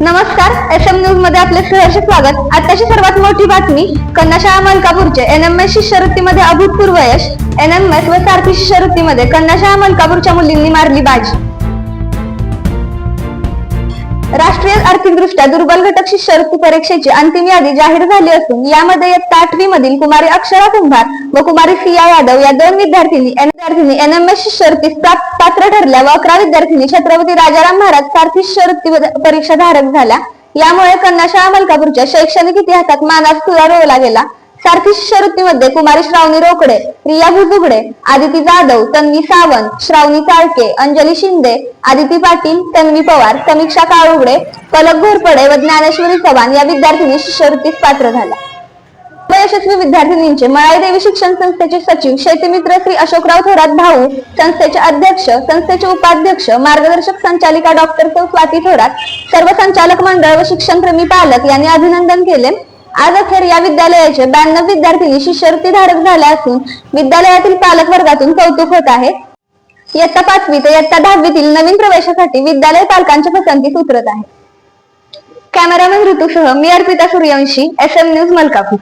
नमस्कार S M न्यूजमध्ये आपले सहर्ष स्वागत. आताची सर्वात मोठी बातमी कन्या शाळा मलकापूरचे. एन एम एस शिष्यवृत्तीमध्ये अभूतपूर्व यश. एन एम एस व सारथी शिष्यवृत्तीमध्ये कन्या शाळा मलकापूरच्या मुलींनी मारली बाजी. राष्ट्रीय आर्थिकदृष्ट्या दुर्बल घटक शिष्यवृत्ती परीक्षेची अंतिम यादी जाहीर झाली असून यामध्ये इयत्ता आठवी मधील कुमारी अक्षरा कुंभार व कुमारी सिया यादव या दोन विद्यार्थिनी एन विद्यार्थिनी एन एम एस शिष्यवृत्तीस पात्र ठरल्या व अकरा विद्यार्थिनी छत्रपती राजाराम महाराज सारथी शिष्यवृत्ती परीक्षा धारक झाल्या. यामुळे कन्या शाळा मलकापूरच्या शैक्षणिक इतिहासात मानास तुरा रोवला गेला. सारथी शिष्यवृत्तीमध्ये कुमारी श्रावणी रोकडे प्रिया भुजुगडे आदिती जाधव तन्वी सावंत श्रावणी चाळके अंजली शिंदे आदिती पाटील तन्वी पवार समीक्षा काळुगडे पलक घोरपडे व ज्ञानेश्वरी चव्हाण या विद्यार्थिनी शिष्यवृत्तीस पात्र झाल्या यशस्वी विद्यार्थिनींचे मळाईदेवी शिक्षण संस्थेचे सचिव शेतीमित्र श्री अशोकराव थोरात भाऊ संस्थेचे अध्यक्ष संस्थेचे उपाध्यक्ष मार्गदर्शक संचालिका डॉक्टर स्वाती थोरात सर्व संचालक मंडळ व शिक्षणप्रेमी पालक यांनी अभिनंदन केले. आज अखेर या विद्यालयाचे ब्याण्णव विद्यार्थिनी शिष्यवृत्ती धारक झाल्या असून विद्यालयातील पालक वर्गातून कौतुक होत आहे. इयत्ता पाचवी ते इयत्ता दहावीतील नवीन प्रवेशासाठी विद्यालय पालकांच्या पसंतीत उतरत आहे. कॅमेरामॅन ऋतूसह मी Arpita Suryavanshi S M news Malkapur.